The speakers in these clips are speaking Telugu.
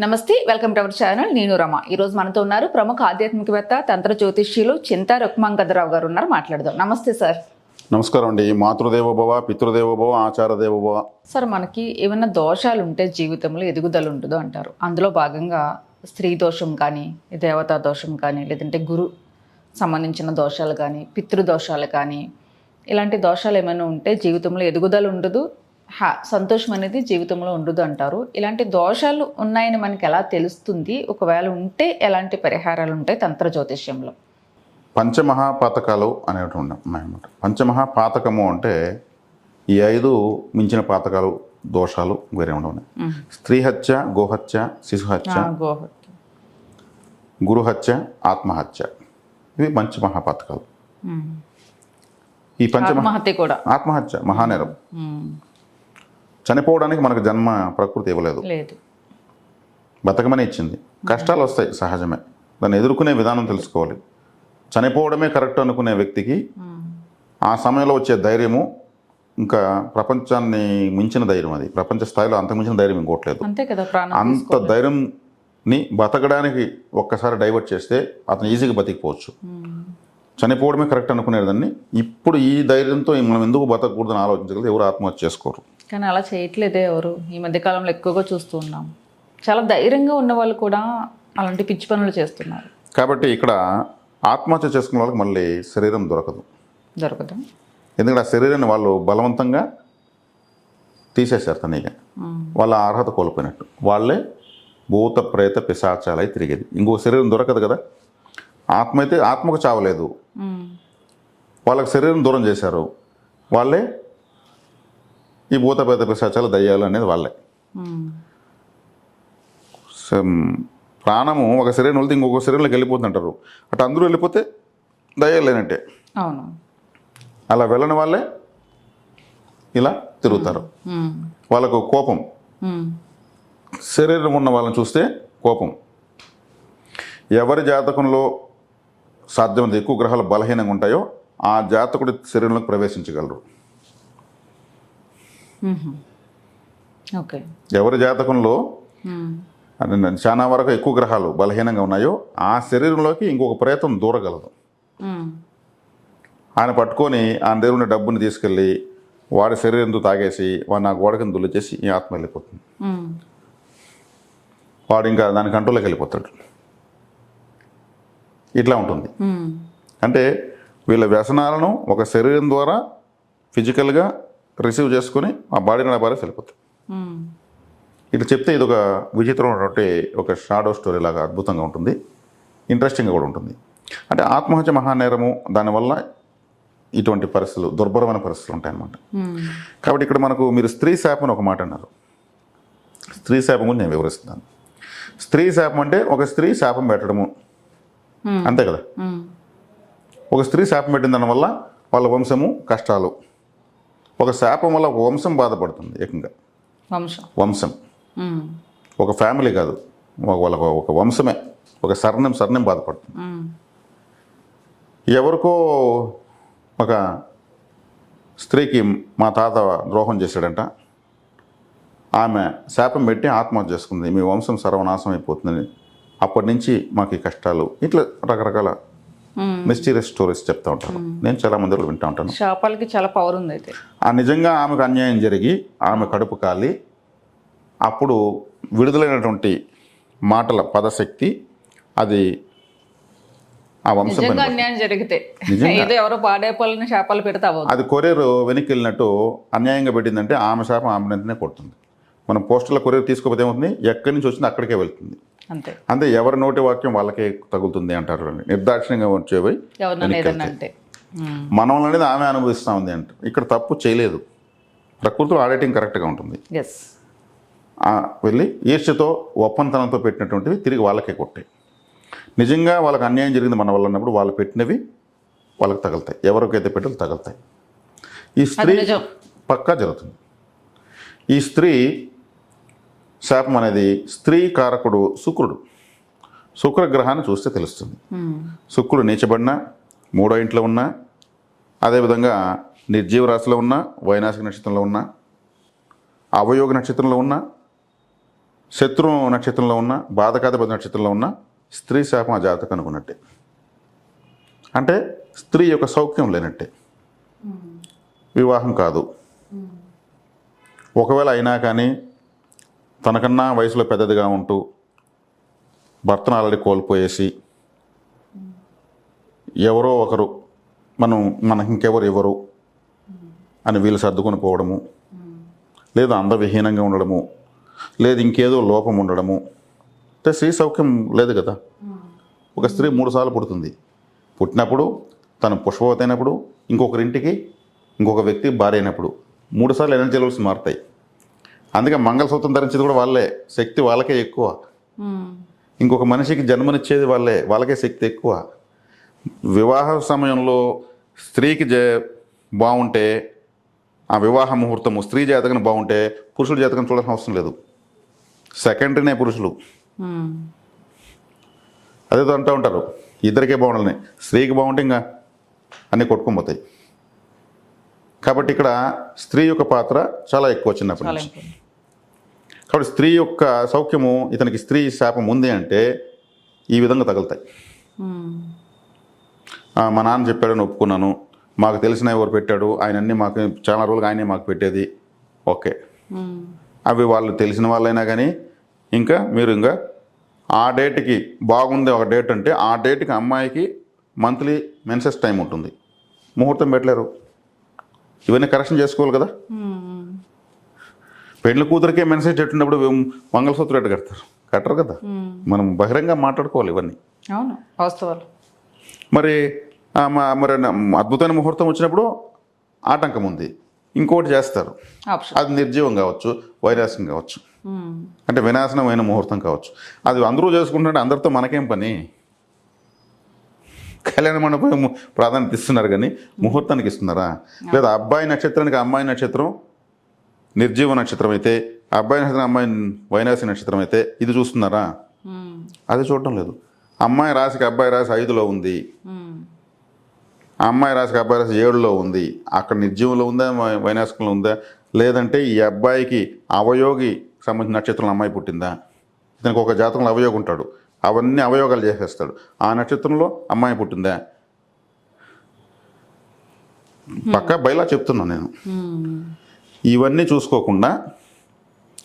నమస్తే వెల్కమ్ టు అవర్ ఛానల్. నేను రమ. ఈ రోజు మనతో ఉన్నారు ప్రముఖ ఆధ్యాత్మికవేత్త తంత్ర జ్యోతిష్యులు చింతా రుక్మాంగదరావు గారు ఉన్నారు. మాట్లాడదాం. నమస్తే సార్. నమస్కారం అండి. మాతృదేవోభవ పితృదేవోభవ ఆచారదేవోభవ? సార్ మనకి ఏమైనా దోషాలు ఉంటే జీవితంలో ఎదుగుదల ఉంటుందో అంటారు. అందులో భాగంగా స్త్రీ దోషం కానీ దేవతా దోషం కానీ లేదంటే గురు సంబంధించిన దోషాలు కానీ పితృదోషాలు కానీ ఇలాంటి దోషాలు ఏమైనా ఉంటే జీవితంలో ఎదుగుదల ఉండదు. సంతోషం అనేది జీవితంలో ఉండదు అంటారు ఇలాంటి దోషాలు ఉన్నాయని మనకి ఎలా తెలుస్తుంది? ఒకవేళ ఉంటే ఎలాంటి పరిహారాలు ఉంటాయి తంత్ర జ్యోతిష్యంలో? పంచమహాపాతకాలు అనేవి ఉన్నాయన్నమాట. పంచమహాపాతకము అంటే ఈ ఐదు మించిన పాతకాలు దోషాలు వేరే ఉండవు. స్త్రీ హత్య గోహత్య శిశుహత్య గురుహత్య ఆత్మహత్య. ఇవి పంచమహాపాతకాలు. ఈ పంచమహా ఆత్మహత్య కూడా. ఆత్మహత్య మహానేరం. చనిపోవడానికి మనకు జన్మ ప్రకృతి ఇవ్వలేదు. లేదు. బతకమని ఇచ్చింది. కష్టాలు వస్తాయి సహజమే. దాన్ని ఎదుర్కొనే విధానం తెలుసుకోవాలి. చనిపోవడమే కరెక్ట్ అనుకునే వ్యక్తికి ఆ సమయంలో వచ్చే ధైర్యము ఇంకా ప్రపంచాన్ని మించిన ధైర్యం అది. ప్రపంచ స్థాయిలో అంతకు మించిన ధైర్యం ఇంకోట్లేదు అంతే కదా ప్రాణం అంత ధైర్యంని బతకడానికి ఒక్కసారి డైవర్ట్ చేస్తే అతను ఈజీగా బతికిపోవచ్చు. చనిపోవడమే కరెక్ట్ అనుకునేదాన్ని ఇప్పుడు ఈ ధైర్యంతో మనం ఎందుకు బతకకూడదని ఆలోచించగలిగితే ఎవరు ఆత్మహత్య చేసుకోరు. కానీ అలా చేయట్లేదే ఎవరు. ఈ మధ్య కాలంలో ఎక్కువగా చూస్తూ ఉన్నాం. చాలా ధైర్యంగా ఉన్న వాళ్ళు కూడా అలాంటి పిచ్చి పనులు చేస్తున్నారు. కాబట్టి ఇక్కడ ఆత్మహత్య చేసుకున్న వాళ్ళకి మళ్ళీ శరీరం దొరకదు. దొరకదు. ఎందుకంటే ఆ శరీరాన్ని వాళ్ళు బలవంతంగా తీసేశారు తనీగా. వాళ్ళ అర్హత కోల్పోయినట్టు. వాళ్ళే భూత ప్రేత పిశాచాలై తిరిగేది. ఇంకో శరీరం దొరకదు కదా. ఆత్మ అయితే ఆత్మకు చావలేదు. వాళ్ళకి శరీరం దూరం చేశారు. వాళ్ళే ఈ భూత ప్రేత పిశాచాలు దయ్యాలు అనేది వాళ్ళే. ప్రాణము ఒక శరీరం వెళ్తే ఇంకొక శరీరంలోకి వెళ్ళిపోతుంటారు అటు అందరూ వెళ్ళిపోతే దయ్యాలు లేనట్టే. అవును. అలా వెళ్ళని వాళ్ళే ఇలా తిరుగుతారు. వాళ్ళకు కోపం. శరీరం ఉన్న వాళ్ళని చూస్తే కోపం. ఎవరి జాతకంలో సాధ్యమైనంత ఎక్కువ గ్రహాలు బలహీనంగా ఉంటాయో ఆ జాతకుడి శరీరంలోకి ప్రవేశించగలరు. ఓకే. ఎవరి జాతకంలో చాలా వరకు ఎక్కువ గ్రహాలు బలహీనంగా ఉన్నాయో ఆ శరీరంలోకి ఇంకొక ప్రేతం దూరగలదు. ఆయన పట్టుకొని ఆయన దగ్గర ఉన్న డబ్బుని తీసుకెళ్ళి వాడి శరీరంతో తాగేసి వాడు నా గోడ కింద దులిచేసి ఈ ఆత్మ వెళ్ళిపోతుంది. వాడు ఇంకా దాని కంట్రోల్లోకి వెళ్ళిపోతాడు. ఇట్లా ఉంటుంది. అంటే వీళ్ళ వ్యసనాలను ఒక శరీరం ద్వారా ఫిజికల్గా రిసీవ్ చేసుకొని ఆ బాడీని పారేసి వెళ్ళిపోతాయి ఉమ్, ఇట్లా చెప్తే ఇది ఒక విచిత్రమైనటువంటి ఒక షాడో స్టోరీ లాగా అద్భుతంగా ఉంటుంది. ఇంట్రెస్టింగ్గా కూడా ఉంటుంది. అంటే ఆత్మహత్య మహానేరము దానివల్ల ఇటువంటి పరిస్థితులు దుర్భరమైన పరిస్థితులు ఉంటాయన్నమాట. కాబట్టి ఇక్కడ మనకు మీరు స్త్రీ శాపం అని ఒక మాట అన్నారు. స్త్రీ శాపం గురించి నేను వివరిస్తున్నాను. స్త్రీ శాపం అంటే ఒక స్త్రీ శాపం పెట్టడము. అంతే కదా? ఒక స్త్రీ శాపం పెట్టిన దానివల్ల వాళ్ళ వంశము కష్టాలు ఒక శాపం వల్ల ఒక వంశం బాధపడుతుంది ఏకంగా. వంశం. వంశం. ఒక ఫ్యామిలీ కాదు. వాళ్ళ ఒక వంశమే. ఒక సర్ణం సర్ణం బాధపడుతుంది. ఎవరికో ఒక స్త్రీకి మా తాత ద్రోహం చేశాడంట. ఆమె శాపం పెట్టి ఆత్మహత్య చేసుకుంది. మీ వంశం సర్వనాశనం అయిపోతుందని. అప్పటి నుంచి మాకు ఈ కష్టాలు. ఇట్లా రకరకాల. మిస్టీరియస్ స్టోరీస్ చెప్తా ఉంటాను నేను చాలా మంది వింటూ ఉంటాను. శాపాలకి చాలా పవర్ ఉంది అయితే. ఆ నిజంగా ఆమెకు అన్యాయం జరిగి ఆమె కడుపు కాలి అప్పుడు విడుదలైనటువంటి మాటల పదశక్తి అది ఆ వంశం అన్యాయం జరిగితే. ఏదో ఎవరో పాడేపాలని శాపాలు పెడితే అవ్వదు అది కొరియర్ వెనక్కి వెళ్ళినట్టు అన్యాయంగా పెట్టిందంటే ఆమె శాపం ఆమె కొడుతుంది. మనం పోస్టుల కొరియర్ తీసుకోకపోతే ఏమవుతుంది? ఎక్కడి నుంచి వచ్చిందో అక్కడికే వెళ్తుంది. అంతే. అంతే ఎవరి నోటి వాక్యం వాళ్ళకే తగులుతుంది అంటారు నిర్దాక్షిణ్యంగా వచ్చేవి మనం అనేది ఆమె అనుభవిస్తూ ఉంది అంట. ఇక్కడ తప్పు చేయలేదు. ప్రకృతిలో ఆడిటింగ్ కరెక్ట్గా ఉంటుంది. వెళ్ళి ఈర్ష్యతో ఒప్పంతనంతో పెట్టినటువంటివి తిరిగి వాళ్ళకే కొట్టాయి. నిజంగా వాళ్ళకి అన్యాయం జరిగింది మన వల్ల అన్నప్పుడు వాళ్ళు పెట్టినవి వాళ్ళకి తగులుతాయి. ఎవరికైతే పెట్టాలో తగులుతాయి. ఈ స్త్రీ. పక్కా జరుగుతుంది. ఈ స్త్రీ శాపం అనేది స్త్రీ కారకుడు శుక్రుడు. శుక్రగ్రహాన్ని చూస్తే తెలుస్తుంది. శుక్రుడు నీచబడినా మూడో ఇంట్లో ఉన్నా అదేవిధంగా నిర్జీవ రాశిలో ఉన్నా వైనాశిక నక్షత్రంలో ఉన్నా అవయోగ నక్షత్రంలో ఉన్నా శత్రు నక్షత్రంలో ఉన్న బాధకాధిపతి నక్షత్రంలో ఉన్న స్త్రీ శాపం ఆ జాతకం అనుకున్నట్టే. అంటే స్త్రీ యొక్క సౌఖ్యం లేనట్టే. వివాహం కాదు. ఒకవేళ అయినా కానీ తనకన్నా వయసులో పెద్దదిగా ఉంటూ భర్తను ఆల్రెడీ కోల్పోయేసి ఎవరో ఒకరు మనం మనకి ఇంకెవరు ఇవ్వరు అని వీళ్ళు సర్దుకొని పోవడము లేదా అందవిహీనంగా ఉండడము లేదు ఇంకేదో లోపం ఉండడము. అంటే స్త్రీ సౌఖ్యం లేదు కదా. ఒక స్త్రీ మూడు సార్లు పుడుతుంది. పుట్టినప్పుడు తను పుష్పవతి అయినప్పుడు ఇంకొకరింటికి ఇంకొక వ్యక్తి భార్య అయినప్పుడు మూడు సార్లు ఎనర్జీ లెవెల్స్ మారుతాయి. అందుకే మంగళసూత్రం ధరించేది కూడా వాళ్ళే. శక్తి వాళ్ళకే ఎక్కువ. ఇంకొక మనిషికి జన్మనిచ్చేది వాళ్ళే. వాళ్ళకే శక్తి ఎక్కువ. వివాహ సమయంలో స్త్రీకి జ బాగుంటే ఆ వివాహ ముహూర్తము స్త్రీ జాతకం బాగుంటే పురుషుల జాతకం చూడాల్సిన అవసరం లేదు. సెకండరీనే పురుషులు. అదేదో అంటూ ఉంటారు. ఇద్దరికే బాగుండాలని స్త్రీకి బాగుంటే ఇంకా అన్నీ కొట్టుకొని పోతాయి. కాబట్టి ఇక్కడ స్త్రీ యొక్క పాత్ర చాలా ఎక్కువ చిన్నప్పటి నుంచి. కాబట్టి స్త్రీ యొక్క సౌఖ్యము ఇతనికి స్త్రీ శాపం ఉంది అంటే ఈ విధంగా తగులుతాయి. మా నాన్న చెప్పాడని ఒప్పుకున్నాను. మాకు తెలిసిన ఎవరు పెట్టాడు ఆయన అన్నీ మాకు చాలా రోజులుగా ఆయనే మాకు పెట్టేది. ఓకే. అవి వాళ్ళు తెలిసిన వాళ్ళైనా కానీ ఇంకా మీరు ఇంకా ఆ డేట్కి బాగుంది ఒక డేట్ అంటే ఆ డేట్కి అమ్మాయికి మంత్లీ మెన్సెస్ టైం ఉంటుంది. ముహూర్తం పెట్టలేరు. ఇవన్నీ కరెక్షన్ చేసుకోవాలి కదా? పెళ్ళి కూతురికే మెన్సెస్ చెట్టున్నప్పుడు మంగళసూత్రం ఎట్టు కడతారు? కట్టరు కదా. మనం బహిరంగ మాట్లాడుకోవాలి ఇవన్నీ. అవును వాస్తవాలు. మరి మరి అద్భుతమైన ముహూర్తం వచ్చినప్పుడు ఆటంకం ఉంది. ఇంకోటి చేస్తారు. అది నిర్జీవం కావచ్చు వైరాసం కావచ్చు. అంటే వినాశనమైన ముహూర్తం కావచ్చు. అది అందరూ చేసుకుంటుంటే అందరితో మనకేం పని? కళ్యాణ మండపం ప్రాధాన్యత ఇస్తున్నారు కానీ ముహూర్తానికి ఇస్తున్నారా? లేదా అబ్బాయి నక్షత్రానికి అమ్మాయి నక్షత్రం నిర్జీవ నక్షత్రం అయితే అబ్బాయి నక్షత్రం అమ్మాయి వైనాసి నక్షత్రం అయితే ఇది చూస్తున్నారా? అది చూడటం లేదు. అమ్మాయి రాశికి అబ్బాయి రాశి ఐదులో ఉంది. అమ్మాయి రాశికి అబ్బాయి రాశి ఏడులో ఉంది. అక్కడ నిర్జీవంలో ఉందా వై- వైనాశకంలో ఉందా? లేదంటే ఈ అబ్బాయికి అవయోగి సంబంధించిన నక్షత్రంలో అమ్మాయి పుట్టిందా? ఇతనికి ఒక జాతకంలో అవయోగి ఉంటాడు. అవన్నీ అవయోగాలు చేసేస్తాడు. ఆ నక్షత్రంలో అమ్మాయి పుట్టిందా? పక్క బయలా చెప్తున్నాను నేను. ఇవన్నీ చూసుకోకుండా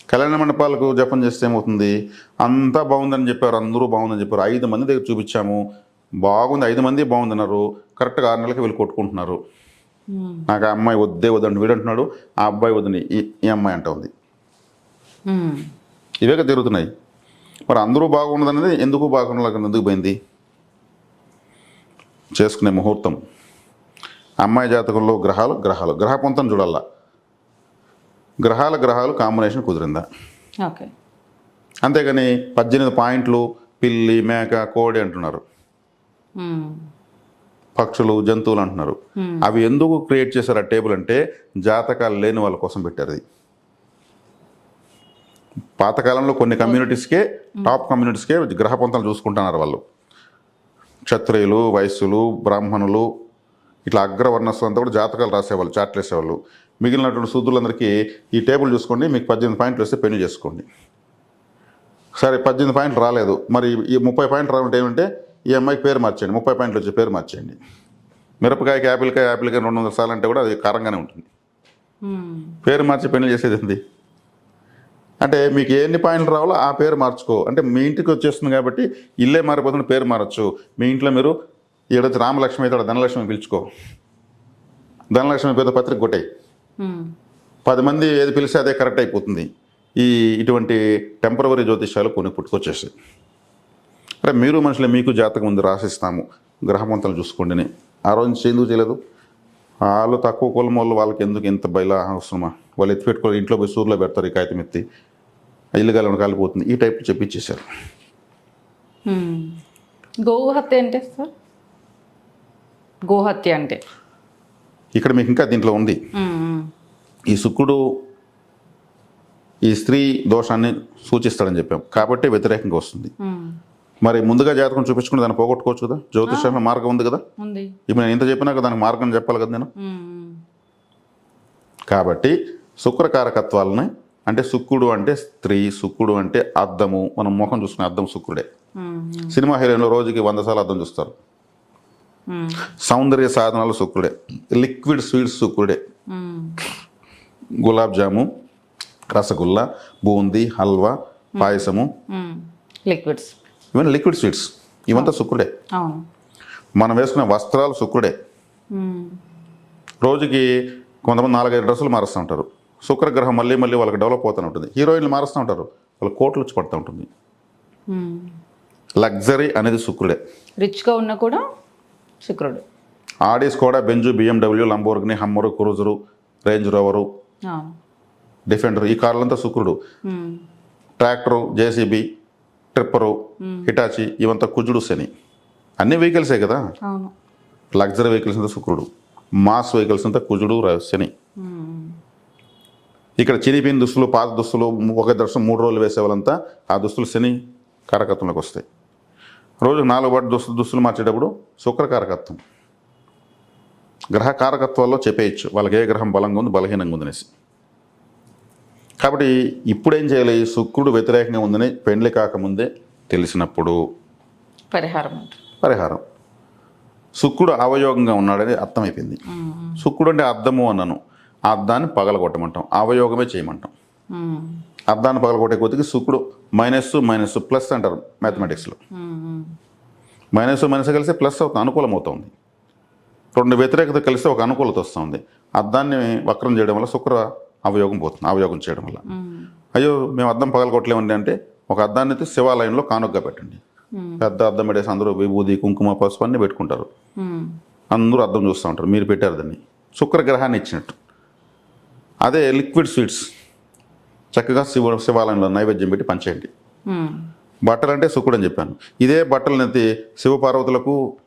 కళ్యాణ మండపాలకు జపం చేస్తే ఏమవుతుంది? అంతా బాగుందని చెప్పారు అందరూ బాగుందని చెప్పారు. ఐదు మంది దగ్గర చూపించాము. బాగుంది ఐదు మంది బాగుందన్నారు. కరెక్ట్గా ఆరు నెలలకి వీళ్ళు కొట్టుకుంటున్నారు. నాకు ఆ అమ్మాయి వద్దే వద్దండి. వీడు అంటున్నాడు ఆ అబ్బాయి వద్దని ఈ అమ్మాయి అంట ఉంది. ఇవే కదా తిరుగుతున్నాయి. మరి అందరూ బాగున్నదనేది ఎందుకు బాగుండలేక ఎందుకు పోయింది? చేసుకునే ముహూర్తం. అమ్మాయి జాతకంలో గ్రహాలు గ్రహాలు. గ్రహ పొంతం చూడాలా? గ్రహాల గ్రహాలు కాంబినేషన్ కుదిరిందా? ఓకే. అంతేగాని పద్దెనిమిది పాయింట్లు పిల్లి మేక కోడి అంటున్నారు. పక్షులు జంతువులు అంటున్నారు. అవి ఎందుకు క్రియేట్ చేశారు ఆ టేబుల్ అంటే జాతకాలు లేని వాళ్ళ కోసం పెట్టారు అది. పాతకాలంలో కొన్ని కమ్యూనిటీస్కే టాప్ కమ్యూనిటీస్కే గ్రహ పొంతలు చూసుకుంటున్నారు వాళ్ళు. క్షత్రియులు వైశ్యులు బ్రాహ్మణులు ఇట్లా అగ్రవర్ణస్సు అంతా కూడా జాతకాలు రాసేవాళ్ళు చాట్లు వేసేవాళ్ళు. మిగిలినటువంటి శూద్రులందరికీ ఈ టేబుల్ చూసుకోండి మీకు పద్దెనిమిది పాయింట్లు వస్తే పెళ్ళి చేసుకోండి. సరే పద్దెనిమిది పాయింట్లు రాలేదు. మరి ఈ ముప్పై పాయింట్లు రావంటే ఏమంటే ఈ అమ్మాయికి పేరు మార్చేయండి ముప్పై పాయింట్లు వచ్చే పేరు మార్చేయండి. మిరపకాయకి యాపిల్కాయ యాపిల్కాయ రెండు వందల సార్లు అంటే కూడా అది కారంగానే ఉంటుంది. పేరు మార్చి పెళ్ళి చేసేది ఏంది? అంటే మీకు ఎన్ని పాయింట్లు రావాలో ఆ పేరు మార్చుకో. అంటే మీ ఇంటికి వచ్చేస్తుంది కాబట్టి ఇల్లే మారిపోతుంది పేరు మారచ్చు. మీ ఇంట్లో మీరు ఈడొచ్చి రామలక్ష్మి అయితే ధనలక్ష్మి పిలుచుకో. ధనలక్ష్మి పేద పత్రిక కొట్టాయి. పది మంది ఏది పిలిస్తే అదే కరెక్ట్ అయిపోతుంది. ఈ ఇటువంటి టెంపరవరీ జ్యోతిష్యాలు కొన్ని పుట్టుకొచ్చేసాయి. అరే మీరు మనుషులే మీకు జాతకం ఉంది రాసిస్తాము. గ్రహమంతలు చూసుకోండి. ఆ రోజు నుంచి ఎందుకు చేయలేదు? వాళ్ళు తక్కువ కులం వాళ్ళు వాళ్ళకి ఎందుకు ఇంత బయలా అవసరమా? వాళ్ళు ఎత్తి పెట్టుకోవాలి ఇంట్లో పోయి సూర్లో పెడతారు ఈ కాగితం ఎత్తి. ఇల్లు కాలం కాలిపోతుంది. ఈ టైప్ చెప్పించేశారు. గోహత్య అంటే సార్? గోహత్య అంటే. ఇక్కడ మీకు ఇంకా దీంట్లో ఉంది. ఈ శుక్రుడు ఈ స్త్రీ దోషాన్ని సూచిస్తాడని చెప్పాం. కాబట్టి వ్యతిరేకంగా వస్తుంది. మరి ముందుగా జాతకం చూపించుకుని దాన్ని పోగొట్టుకోవచ్చు కదా? జ్యోతిషంలో మార్గం ఉంది కదా? ఇప్పుడు నేను ఇంత చెప్పినాక దానికి మార్గం చెప్పాలి కదా నేను? కాబట్టి శుక్రకారకత్వాలని అంటే శుక్రుడు అంటే స్త్రీ శుక్రుడు అంటే అద్దము. మనం ముఖం చూసుకునే అద్దం శుక్రుడే. సినిమా హీరోయిన్లు రోజుకి వంద సార్లు అద్దం చూస్తారు. సౌందర్య సాధనాలు శుక్రుడే. లిక్విడ్ స్వీట్స్ శుక్రుడే. గులాబ్ జాము రసగుల్లా బూందీ హల్వా పాయసము. లిక్విడ్స్ ఇవన్నీ లిక్విడ్ స్వీట్స్ ఇవంతా శుక్రుడే. మనం వేసుకునే వస్త్రాలు శుక్రుడే. రోజుకి కొంతమంది నాలుగైదు డ్రెస్సులు మారుస్తూ ఉంటారు. శుక్రగ్రహం మళ్ళీ మళ్ళీ వాళ్ళకి డెవలప్ అవుతూ ఉంటుంది. హీరోయిన్లు మారుస్తూ ఉంటారు. వాళ్ళ కోట్లు వచ్చి పడుతూ ఉంటుంది. లగ్జరీ అనేది శుక్రుడే. రిచ్గా ఉన్నా కూడా శుక్రుడు. ఆడీస్ కూడా Benz BMW Lamborghini Hummer cruiser Range Rover Defender ఈ కార్లంతా శుక్రుడు. ట్రాక్టరు జేసీబీ ట్రిప్పరు హిటాచి ఇవంతా కుజుడు శని. అన్ని వెహికల్సే కదా? లగ్జరీ వెహికల్స్ అంతా శుక్రుడు. మాస్ వెహికల్స్ అంతా కుజుడు శని. ఇక్కడ చినిపిన దుస్తులు పాత దుస్తులు ఒక దర్శనం మూడు రోజులు వేసే వాళ్ళంతా ఆ దుస్తులు శని కారకత్వంలోకి వస్తాయి. రోజు నాలుగు పాటు దుస్తులు దుస్తులు మార్చేటప్పుడు శుక్ర కారకత్వం గ్రహ కారకత్వాల్లో చెప్పేయచ్చు వాళ్ళకి ఏ గ్రహం బలంగా ఉంది బలహీనంగా ఉందనేసి కాబట్టి ఇప్పుడు ఏం చేయాలి? శుక్రుడు వ్యతిరేకంగా ఉందని పెండ్లి కాకముందే తెలిసినప్పుడు పరిహారం పరిహారం. శుక్రుడు అవయోగంగా ఉన్నాడని అర్థమైపోయింది. శుక్రుడు అంటే అర్థము అన్నాను. ఆ అర్థాన్ని పగలగొట్టమంటాం. అవయోగమే చేయమంటాం. అర్థాన్ని పగలగొట్టే కొద్దికి శుక్రుడు మైనస్ మైనస్ ప్లస్ అంటారు మ్యాథమెటిక్స్లో. మైనస్ మైనస్ కలిసి ప్లస్ అవుతుంది అనుకూలం అవుతుంది. రెండు వ్యతిరేకత కలిస్తే ఒక అనుకూలత వస్తుంది. అర్థాన్ని వక్రం చేయడం వల్ల శుక్ర అవయోగం పోతుంది అవయోగం చేయడం వల్ల. అయ్యో మేము అద్దం పగలగొట్టలేమండి అంటే ఒక అద్దాన్ని అయితే శివాలయంలో కానుకగా పెట్టండి. పెద్ద అద్దం పెట్టేసి అందరూ విభూది కుంకుమ పసుపు అన్నీ పెట్టుకుంటారు. అందరూ అర్థం చూస్తూ ఉంటారు. మీరు పెట్టారు దాన్ని. శుక్రగ్రహాన్ని ఇచ్చినట్టు. అదే లిక్విడ్ స్వీట్స్. చక్కగా శివ శివాలయంలో నైవేద్యం పెట్టి పంచేయండి. బట్టలు అంటే శుక్రుడు అని చెప్పాను ఇదే బట్టలు నెత్తి శివపార్వతులకు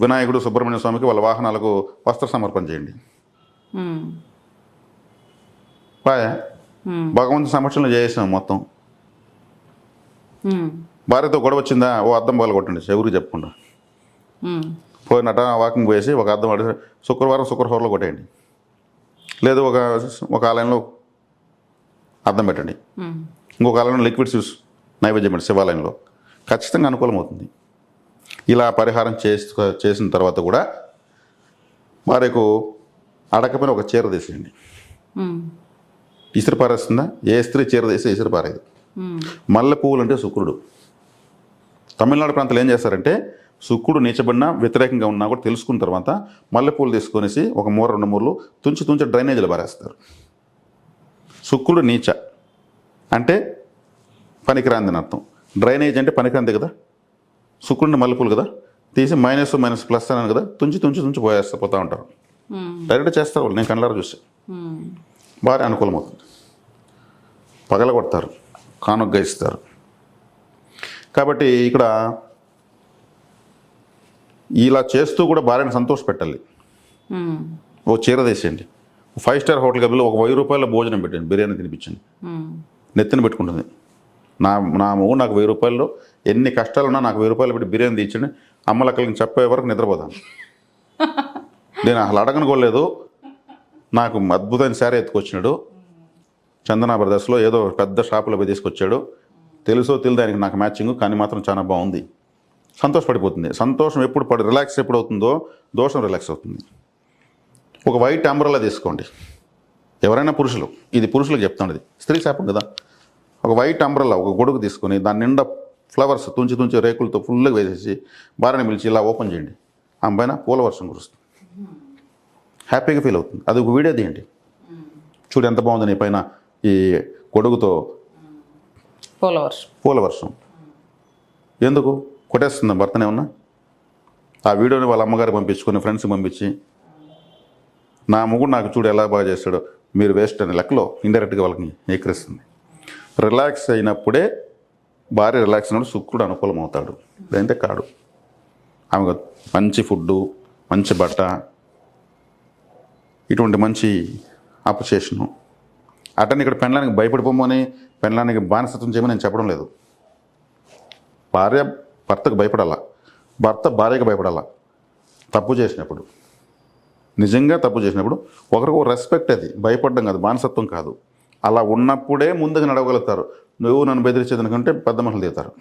వినాయకుడు సుబ్రహ్మణ్య స్వామికి వాళ్ళ వాహనాలకు వస్త్ర సమర్పణ చేయండి. బాయ్. భగవంతు సమక్షంలో చేసేసాం మొత్తం. భార్యతో గొడవ వచ్చిందా ఓ అద్దం బాగా కొట్టండి ఎవరికి చెప్పకుండా. పోయినట వాకింగ్ పోయేసి ఒక అద్దం పడి శుక్రవారం శుక్రవారంలో కొట్టేయండి లేదు ఒక ఒక ఆలయంలో అద్దం పెట్టండి. ఇంకొక ఆలయంలో లిక్విడ్ స్యూస్ నైవేద్యం శివాలయంలో ఖచ్చితంగా అనుకూలం అవుతుంది ఇలా పరిహారం చేసి చేసిన తర్వాత కూడా భార్యకు అడకపోయిన ఒక చీర తీసేయండి. ఇసురు పారేస్తుందా ఏ స్త్రీ చీర తీస్తే ఇసురు పారేది. మల్లె పువ్వులు అంటే శుక్రుడు. తమిళనాడు ప్రాంతాలు ఏం చేస్తారంటే శుక్రుడు నీచబడినా వ్యతిరేకంగా ఉన్నా కూడా తెలుసుకున్న తర్వాత మల్లెపూలు తీసుకొనేసి ఒక మూర రెండు మూరలు తుంచి తుంచి డ్రైనేజీలు పారేస్తారు. శుక్రుడు నీచ. అంటే పనికిరాందని అర్థం. డ్రైనేజ్ అంటే పనికిరాంది కదా? శుక్రుడిని మల్లెపూలు కదా? తీసి మైనస్ మైనస్ ప్లస్ అన్నాను కదా? తుంచి తుంచి తుంచి పోయేస్తా పోతూ ఉంటారు. డైరెక్ట్ చేస్తారు వాళ్ళు నేను కళ్ళారా చూసి. భారీ అనుకూలమవుతుంది. పగలగొడతారు కానుగ్గా ఇస్తారు కాబట్టి ఇక్కడ ఇలా చేస్తూ కూడా భార్యను సంతోష పెట్టాలి. ఓ చీర తీసేయండి. ఫైవ్ స్టార్ హోటల్ గదిలో ఒక వెయ్యి రూపాయల భోజనం పెట్టండి బిర్యానీ తినిపించండి. నెత్తిన పెట్టుకుంటుంది. నా నా మూ నాకు వెయ్యి రూపాయల్లో ఎన్ని కష్టాలు ఉన్నా నాకు వెయ్యి రూపాయలు పెట్టి బిర్యానీ తీర్చండి అమ్మలక్కలకి చెప్పే వరకు నిద్రపోతాను. నేను అసలు అడగనుకోలేదు నాకు అద్భుతమైన శారీ ఎత్తుకొచ్చినాడు. చందన బ్రదర్స్లో ఏదో పెద్ద షాపులో పోయి తీసుకొచ్చాడు. తెలుసో తెలియదు ఆయనకి నాకు మ్యాచింగ్ కానీ మాత్రం చాలా బాగుంది. సంతోషపడిపోతుంది. సంతోషం ఎప్పుడు పడి రిలాక్స్ ఎప్పుడు అవుతుందో దోషం రిలాక్స్ అవుతుంది. ఒక వైట్ అంబ్రల్లా తీసుకోండి. ఎవరైనా పురుషులు ఇది పురుషులకు చెప్తాను ఇది స్త్రీ శాపం కదా. ఒక వైట్ అంబ్రల్లా ఒక గొడుగు తీసుకొని దాని నిండా ఫ్లవర్స్ తుంచి తుంచి రేకులతో ఫుల్గా వేసేసి భార్యని పిలిచి ఇలా ఓపెన్ చేయండి. ఆమె పైన పూల వర్షం కురుస్తుంది. హ్యాపీగా ఫీల్ అవుతుంది. అది ఒక వీడియో తీయండి. చూడు ఎంత బాగుంది నీ పైన ఈ గొడుగుతో పోలవర్షం పూల వర్షం. ఎందుకు? కొట్టేస్తుందా భర్తనే ఉన్నా ఆ వీడియోని వాళ్ళ అమ్మగారు పంపించుకొని ఫ్రెండ్స్కి పంపించి నా మొగుడు నాకు చూడు ఎలా బాగా చేస్తాడో మీరు వేస్ట్ అనే లెక్కలో ఇండైరెక్ట్గా వాళ్ళకి ఎక్కిరిస్తుంది రిలాక్స్ అయినప్పుడే భార్య రిలాక్స్ అయినప్పుడు శుక్రుడు అనుకూలం అవుతాడు లేదంటే కాడు. ఆమె మంచి ఫుడ్డు మంచి బట్ట ఇటువంటి మంచి అప్రిషియేషను అటని ఇక్కడ పెళ్ళానికి భయపడిపోమని పెళ్ళానికి బానిసత్వం చేయమని నేను చెప్పడం లేదు. భార్య భర్తకు భయపడాలా. భర్త భార్యకు భయపడాలా. తప్పు చేసినప్పుడు. నిజంగా తప్పు చేసినప్పుడు ఒకరికి రెస్పెక్ట్ అది. భయపడడం కాదు. బానిసత్వం కాదు. అలా ఉన్నప్పుడే ముందుకు నడవగలుగుతారు. నువ్వు నన్ను బెదిరించేదనుకుంటే పెద్ద మనుషులు దిగుతారు.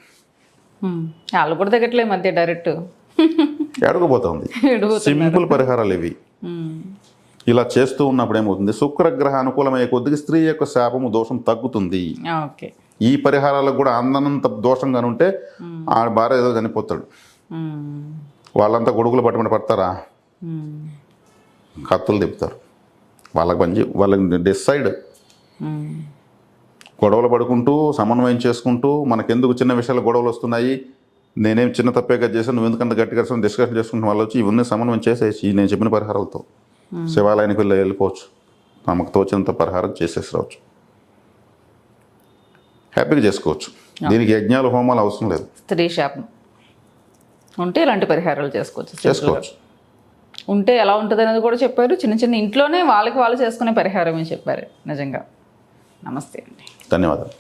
ఉమ్. వాళ్ళు కూడా ఈ మధ్య డైరెక్ట్. ఎడగబోతుంది. సింపుల్ పరిహారాలు ఇవి. ఇలా చేస్తూ ఉన్నప్పుడు ఏమవుతుంది? శుక్రగ్రహ అనుకూలమయ్యే కొద్దిగా స్త్రీ యొక్క శాపము దోషం తగ్గుతుంది. ఈ పరిహారాలకు కూడా అందనంత దోషంగా ఉంటే ఆ భార్య ఏదో చనిపోతాడు. వాళ్ళంతా గొడుగులు పట్టుబడి పడతారా. కత్తులు తిప్పుతారు. వాళ్ళకి పని చే- వాళ్ళకి డిసైడ్. గొడవలు పడుకుంటూ సమన్వయం చేసుకుంటూ మనకెందుకు చిన్న విషయాలు గొడవలు వస్తున్నాయి? నేనేం చిన్న తప్పేగా చేశాను నువ్వు ఎందుకంత గట్టిగా డిస్కషన్ చేసుకుంటున్న వాళ్ళు వచ్చి ఇవన్నీ సమన్వయం చేసేసి నేను చెప్పిన పరిహారాలతో శివాలయానికి వెళ్ళి వెళ్ళిపోవచ్చు. నమ్మకు తోచినంత పరిహారం చేసేసి రావచ్చు. హ్యాపీగా చేసుకోవచ్చు. దీనికి యజ్ఞాలు హోమాలు అవసరం లేదు. స్త్రీ శాపం. ఉంటే ఇలాంటి పరిహారాలు చేసుకోవచ్చు. చేసుకోవచ్చు. ఉంటే ఎలా ఉంటుంది అనేది కూడా చెప్పారు. చిన్న చిన్న ఇంట్లోనే వాళ్ళకి వాళ్ళు చేసుకునే పరిహారమే చెప్పారు నిజంగా. నమస్తే అండి. ధన్యవాదాలు.